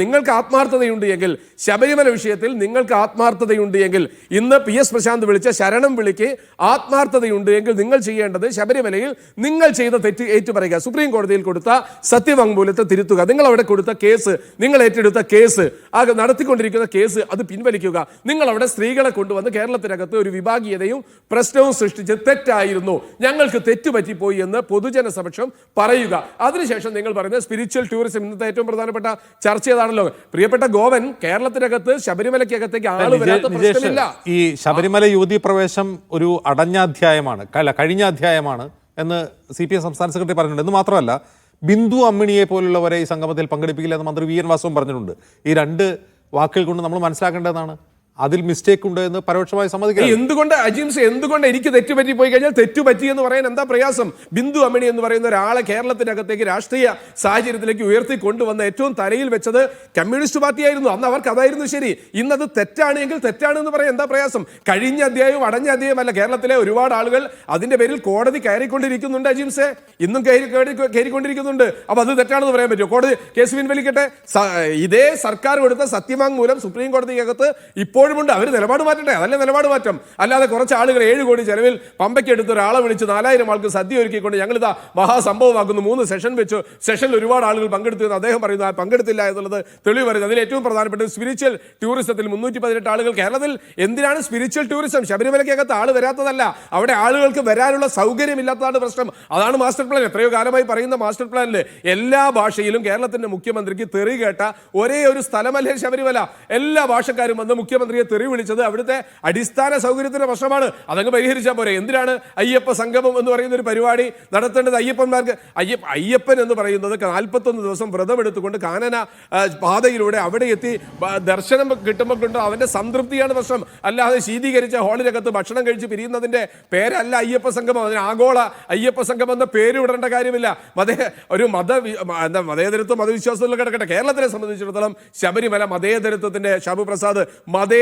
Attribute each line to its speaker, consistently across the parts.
Speaker 1: നിങ്ങൾക്ക് ആത്മാർത്ഥതയുണ്ട് എങ്കിൽ ശബരിമല വിഷയത്തിൽ നിങ്ങൾക്ക് ആത്മാർത്ഥതയുണ്ട് എങ്കിൽ ഇന്ന് പി എസ് പ്രശാന്ത് വിളിച്ച ശരണം വിളിക്ക് ആത്മാർത്ഥതയുണ്ട് എങ്കിൽ നിങ്ങൾ ചെയ്യേണ്ടത് ശബരിമലയിൽ നിങ്ങൾ ചെയ്ത തെറ്റ് ഏറ്റുപറയുക. സുപ്രീം കോടതിയിൽ കൊടുത്ത സത്യവാങ്മൂലത്തെ തിരുത്തുക. നിങ്ങൾ അവിടെ കൊടുത്ത കേസ് നിങ്ങൾ ഏറ്റെടുത്ത കേസ് ആ നടത്തിക്കൊണ്ടിരിക്കുന്ന കേസ് അത് പിൻവലിക്കുക. നിങ്ങൾ അവിടെ സ്ത്രീകളെ കൊണ്ടുവന്ന് കേരളത്തിനകത്ത് ഒരു വിഭാഗീയതയും പ്രശ്നവും സൃഷ്ടിച്ച് തെറ്റായിരുന്നു. ഞങ്ങൾക്ക് തെറ്റുപറ്റിപ്പോയി എന്ന് പൊതുജന സമക്ഷം പറയുക. അതിനുശേഷം നിങ്ങൾ പറയുന്നത് സ്പിരിച്വൽ ടൂറിസം ഇന്നത്തെ ഏറ്റവും പ്രധാനപ്പെട്ട ചർച്ച ചെയ്താണല്ലോ പ്രിയപ്പെട്ട ഗോവൻ കേരളത്തിനകത്ത് ശബരിമലയ്ക്കകത്തേക്ക് ആൾ വരാത്ത പ്രശ്നമില്ല.
Speaker 2: ഈ ശബരിമല യുവതി പ്രവേശം ഒരു അടഞ്ഞ അധ്യായമാണ്. അല്ല കഴിഞ്ഞ അധ്യായമാണ് എന്ന് സി പി എം സംസ്ഥാന സെക്രട്ടറി പറഞ്ഞിട്ടുണ്ട്. എന്ന് മാത്രമല്ല ബിന്ദു അമ്മിണിയെ പോലുള്ളവരെ ഈ സംഗമത്തിൽ പങ്കെടുപ്പിക്കില്ല എന്ന് മന്ത്രി വി എൻ വാസവും പറഞ്ഞിട്ടുണ്ട്. ഈ രണ്ട് വാക്കുകൾ കൊണ്ട് നമ്മൾ മനസ്സിലാക്കേണ്ടതാണ്. അതിൽ മിസ്റ്റേക്ക് ഉണ്ട് എന്ന് പരോക്ഷമായി സമ്മതിക്കാം
Speaker 1: എന്തുകൊണ്ട് അജിംസ് എന്തുകൊണ്ട് എനിക്ക് തെറ്റുപറ്റി പോയി കഴിഞ്ഞാൽ തെറ്റുപറ്റി എന്ന് പറയാൻ എന്താ പ്രയാസം? ബിന്ദു അമ്മിണി എന്ന് പറയുന്ന ഒരാളെ കേരളത്തിനകത്തേക്ക് രാഷ്ട്രീയ സാഹചര്യത്തിലേക്ക് ഉയർത്തി കൊണ്ടുവന്ന ഏറ്റവും തലയിൽ വെച്ചത് കമ്മ്യൂണിസ്റ്റ് പാർട്ടിയായിരുന്നു. അന്ന് അവർക്ക് അതായിരുന്നു ശരി. ഇന്നത് തെറ്റാണ് എങ്കിൽ തെറ്റാണ് എന്ന് പറയാൻ എന്താ പ്രയാസം? കഴിഞ്ഞ അധ്യായവും അടഞ്ഞ അധ്യായമല്ല. കേരളത്തിലെ ഒരുപാട് ആളുകൾ അതിന്റെ പേരിൽ കോടതി കയറിക്കൊണ്ടിരിക്കുന്നുണ്ട് അജിംസെ ഇന്നും കയറി കയറി- കയറിക്കൊണ്ടിരിക്കുന്നുണ്ട്. അപ്പൊ അത് തെറ്റാണെന്ന് പറയാൻ പറ്റുമോ? കോടതി കേസ് പിൻവലിക്കട്ടെ? ഇതേ സർക്കാർ കൊടുത്ത സത്യവാങ്മൂലം സുപ്രീം കോടതിക്കകത്ത് ഇപ്പോഴുമുണ്ട് അവർ നിലപാട് മാറ്റട്ടെ. അതല്ലേ നിലപാട് മാറ്റം. അല്ലാതെ കുറച്ച് ആളുകൾ ഏഴ് കോടി ചെലവിൽ പമ്പയ്ക്ക് എടുത്ത് ഒരാളെ വിളിച്ച് നാലായിരം ആൾക്ക് സദ്യ ഒരുക്കിക്കൊണ്ട് ഞങ്ങളിതാ മഹാസംഭവമാക്കുന്നു. മൂന്ന് സെഷൻ വെച്ചു. സെഷനിൽ ഒരുപാട് ആളുകൾ പങ്കെടുത്തു എന്ന് അദ്ദേഹം പറയുന്നു. പങ്കെടുത്തില്ല എന്നുള്ളത് തെളിവ് പറയുന്നത് അതിൽ ഏറ്റവും പ്രധാനപ്പെട്ട സ്പിരിച്വൽ ടൂറിസത്തിൽ മുന്നൂറ്റി പതിനെട്ട് ആളുകൾ കേരളത്തിൽ എന്തിനാണ് സ്പിരിച്വൽ ടൂറിസം ശബരിമലയ്ക്കകത്ത് ആൾ വരാത്തതല്ല. അവിടെ ആളുകൾക്ക് വരാനുള്ള സൗകര്യമില്ലാത്തതാണ് പ്രശ്നം. അതാണ് മാസ്റ്റർ പ്ലാൻ എത്രയോ കാലമായി പറയുന്ന മാസ്റ്റർ പ്ലാനിൽ എല്ലാ ഭാഷയിലും കേരളത്തിന്റെ മുഖ്യമന്ത്രിക്ക് തെറി കേട്ട ഒരേ ഒരു സ്ഥലമല്ലേ ശബരിമല. എല്ലാ ഭാഷക്കാരും വന്ന് മുഖ്യമന്ത്രിയെ തെറി വിളിച്ചത് അവിടുത്തെ അടിസ്ഥാന സൗകര്യത്തിന്റെ പ്രശ്നമാണ്. അതങ്ങ് പരിഹരിച്ചാൽ പോരെ. എന്തിനാണ് അയ്യപ്പ സംഗമം എന്ന് പറയുന്ന ഒരു പരിപാടി നടത്തേണ്ടത് അയ്യപ്പന്മാർക്ക്? അയ്യപ്പ അയ്യപ്പൻ എന്ന് പറയുന്നത് നാൽപ്പത്തൊന്ന് ദിവസം വ്രതം എടുത്തുകൊണ്ട് കാനന പാതയിലൂടെ അവിടെ എത്തി ദർശനം കിട്ടുമ്പോൾ കൊണ്ടോ അവന്റെ സംതൃപ്തിയാണ് പ്രശ്നം. അല്ലാതെ ശീതീകരിച്ച ഹാളിനകത്ത് ഭക്ഷണം കഴിച്ച് പിരിയുന്നതിന്റെ പേരല്ല അയ്യപ്പ സംഗമം. അതിന് ആഗോള അയ്യപ്പ സംഗമം എന്ന പേര് വിടേണ്ട കാര്യമില്ല. മത ഒരു മത എന്താ മതേതരത്വം മതവിശ്വാസത്തിൽ കിടക്കട്ടെ. കേരളത്തിനെ സംബന്ധിച്ചിടത്തോളം ശബരിമല മതേതരത്വത്തിന്റെ ഷാബു പ്രസാദ്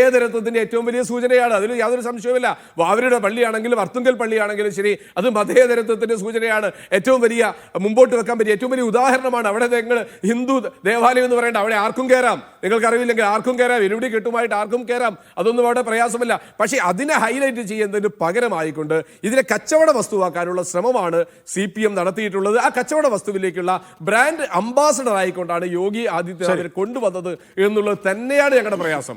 Speaker 1: മതേതരത്വത്തിന്റെ ഏറ്റവും വലിയ സൂചനയാണ്. അതിൽ യാതൊരു സംശയവുമില്ല. വാവരുടെ പള്ളിയാണെങ്കിലും അർത്തുങ്കൽ പള്ളിയാണെങ്കിലും ശരി അത് മതേതരത്വത്തിന്റെ സൂചനയാണ്. ഏറ്റവും വലിയ മുമ്പോട്ട് വെക്കാൻ പറ്റിയ ഏറ്റവും വലിയ ഉദാഹരണമാണ് അവിടെ നിങ്ങൾ ഹിന്ദു ദേവാലയം എന്ന് പറയേണ്ട. അവിടെ ആർക്കും കയറാം നിങ്ങൾക്ക് അറിവില്ലെങ്കിൽ ആർക്കും കയറാം ഇരുപടി കിട്ടുമായിട്ട് ആർക്കും കയറാം അതൊന്നും അവിടെ പ്രയാസമില്ല. പക്ഷേ അതിനെ ഹൈലൈറ്റ് ചെയ്യുന്നതിന് പകരമായിക്കൊണ്ട് ഇതിനെ കച്ചവട വസ്തുവാക്കാനുള്ള ശ്രമമാണ് സി പി എം നടത്തിയിട്ടുള്ളത്. ആ കച്ചവട വസ്തുവിലേക്കുള്ള ബ്രാൻഡ് അംബാസഡർ ആയിക്കൊണ്ടാണ് യോഗി ആദിത്യനാഥിനെ കൊണ്ടുവന്നത് എന്നുള്ളത് തന്നെയാണ് ഞങ്ങളുടെ പ്രയാസം.